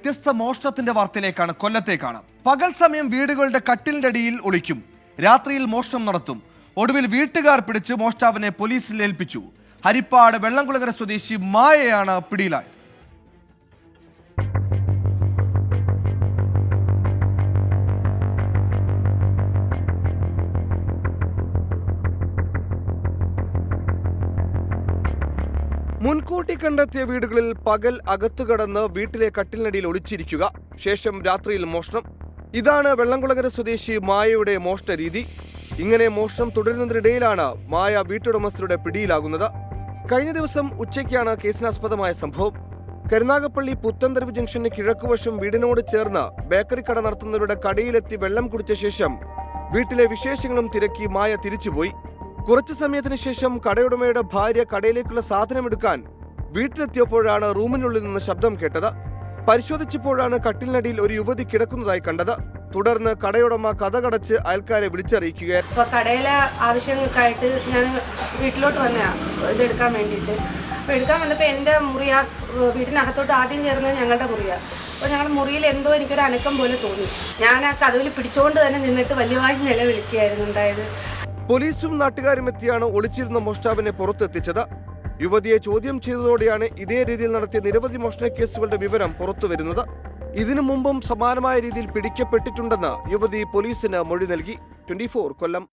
വ്യത്യസ്ത മോഷണത്തിന്റെ വാർത്തയിലേക്കാണ് കൊല്ലത്തേക്കാണ്. പകൽ സമയം വീടുകളുടെ കട്ടിലിന്റെ അടിയിൽ ഒളിക്കും. രാത്രിയിൽ മോഷണം നടത്തും. ഒടുവിൽ വീട്ടുകാർ പിടിച്ച് മോഷ്ടാവിനെ പോലീസിൽ ഏൽപ്പിച്ചു. ഹരിപ്പാട് വെള്ളംകുളങ്ങര സ്വദേശി മായയാണ് പിടിയിലായത്. മുൻകൂട്ടി കണ്ടെത്തിയ വീടുകളിൽ പകൽ അകത്തു കടന്ന് വീട്ടിലെ കട്ടിലിനടിയിൽ ഒളിച്ചിരിക്കുക. ശേഷം രാത്രിയിൽ മോഷണം. ഇതാണ് വെള്ളംകുളങ്ങര സ്വദേശി മായയുടെ മോഷണ രീതി. ഇങ്ങനെ മോഷണം തുടരുന്നതിനിടയിലാണ് മായ വീട്ടുടമസ്ഥരുടെ പിടിയിലാകുന്നത്. കഴിഞ്ഞ ദിവസം ഉച്ചയ്ക്കാണ് കേസിനാസ്പദമായ സംഭവം. കരുനാഗപ്പള്ളി പുത്തൻതെരുവ് ജംഗ്ഷന് കിഴക്കുവശം വീടിനോട് ചേർന്ന് ബേക്കറി കട നടത്തുന്നവരുടെ കടയിലെത്തി വെള്ളം കുടിച്ച ശേഷം വീട്ടിലെ വിശേഷങ്ങളും തിരക്കി മായ തിരിച്ചുപോയി. കുറച്ചു സമയത്തിന് ശേഷം കടയുടമയുടെ ഭാര്യ കടയിലേക്കുള്ള സാധനം എടുക്കാൻ വീട്ടിലെത്തിയപ്പോഴാണ് റൂമിനുള്ളിൽ നിന്ന് ശബ്ദം കേട്ടത്. പരിശോധിച്ചപ്പോഴാണ് കട്ടിലിനടിയിൽ ഒരു യുവതി കിടക്കുന്നതായി കണ്ടത്. തുടർന്ന് കടയുടമ കഥ കടച്ച് അയൽക്കാരെ വിളിച്ചറിയിക്കുകയായിരുന്നു. അപ്പോൾ കടയിലെ ആവശ്യങ്ങൾക്കായിട്ട് ഞാൻ വീട്ടിലോട്ട് വന്നതാണ് ഇതെടുക്കാൻ വേണ്ടിയിട്ട്. അപ്പോൾ എടുക്കാൻ വന്നപ്പോൾ എന്റെ മുറിയ വീടിനകത്തോട്ട് ആദ്യം ചേർന്നത് ഞങ്ങളുടെ മുറിയ. അപ്പോൾ ഞങ്ങളുടെ മുറിയിൽ എന്തോ എനിക്കൊരു അനക്കം പോലെ തോന്നി. ഞാൻ ആ കഥവിൽ പിടിച്ചുകൊണ്ട് തന്നെ നിന്നിട്ട് വലിയവായി നിലവിളിക്കുകയായിരുന്നു. ഉണ്ടായത് പോലീസും നാട്ടുകാരും എത്തിയാണ് ഒളിച്ചിരുന്ന മോഷ്ടാവിനെ പുറത്തെത്തിച്ചത്. യുവതിയെ ചോദ്യം ചെയ്തതോടെയാണ് ഇതേ രീതിയിൽ നടത്തിയ നിരവധി മോഷണ കേസുകളുടെ വിവരം പുറത്തുവരുന്നത് ഇതിനു മുമ്പും സമാനമായ രീതിയിൽ പിടിക്കപ്പെട്ടിട്ടുണ്ടെന്ന് യുവതി പോലീസിന് മൊഴി നൽകി. ട്വന്റി കൊല്ലം.